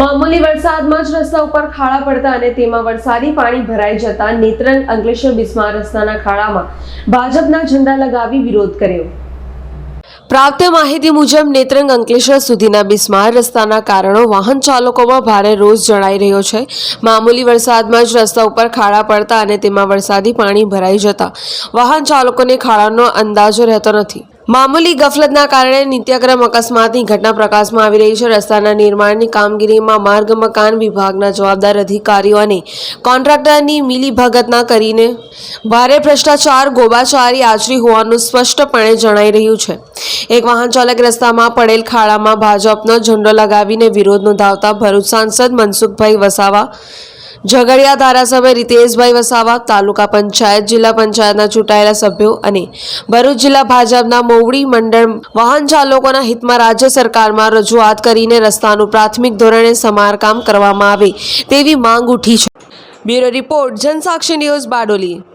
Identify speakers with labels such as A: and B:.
A: મામૂલી વરસાદમાં જ રસ્તા ઉપર ખાડા પડતા અને તેમાં વરસાદી પાણી ભરાઈ જતા નેત્રંગ અંકલેશ્વર બિસ્માર રસ્તાના ખાડામાં ભાજપના ઝંડા લગાવી વિરોધ કર્યો. પ્રાપ્ત માહિતી મુજબ નેત્રંગ અંકલેશ્વર સુધીના બિસ્માર રસ્તાના કારણો વાહન ચાલકોમાં ભારે રોષ જણાઈ રહ્યો છે. મામૂલી વરસાદમાં જ રસ્તા ઉપર ખાડા પડતા અને તેમાં વરસાદી પાણી ભરાઈ જતા વાહન ચાલકોને ખાડાનો અંદાજો રહેતો નથી. મામૂલી ગફલતના કારણે નિત્યક્રમ અકસ્માતની ઘટના પ્રકાશમાં આવી રહી છે. રસ્તાના નિર્માણની કામગીરીમાં માર્ગ, મકાન વિભાગના જવાબદાર અધિકારીઓ અને કોન્ટ્રાક્ટરની મિલીભગતના કરીને ભારે ભ્રષ્ટાચાર, ગોબાચારી આચરી હોવાનું સ્પષ્ટપણે જણાઈ રહ્યું છે. એક વાહન ચાલક રસ્તામાં પડેલ ખાડામાં ભાજપનો ઝંડો લગાવીને વિરોધ નોંધાવતા ભરૂચ સાંસદ મનસુખભાઈ વસાવા ઝઘડિયા ધારાસભ્ય રીતેશભાઈ વસાવા, તાલુકા પંચાયત, જિલ્લા પંચાયતના ચૂંટાયેલા સભ્યો અને ભરૂચ જિલ્લા ભાજપના મોવડી મંડળ વાહન ચાલકોના હિતમાં રાજ્ય સરકારમાં રજૂઆત કરીને રસ્તાનું પ્રાથમિક ધોરણે સમારકામ કરવામાં આવે તેવી માંગ ઉઠી છે. Bureau report, Jansakshi news Bardoli.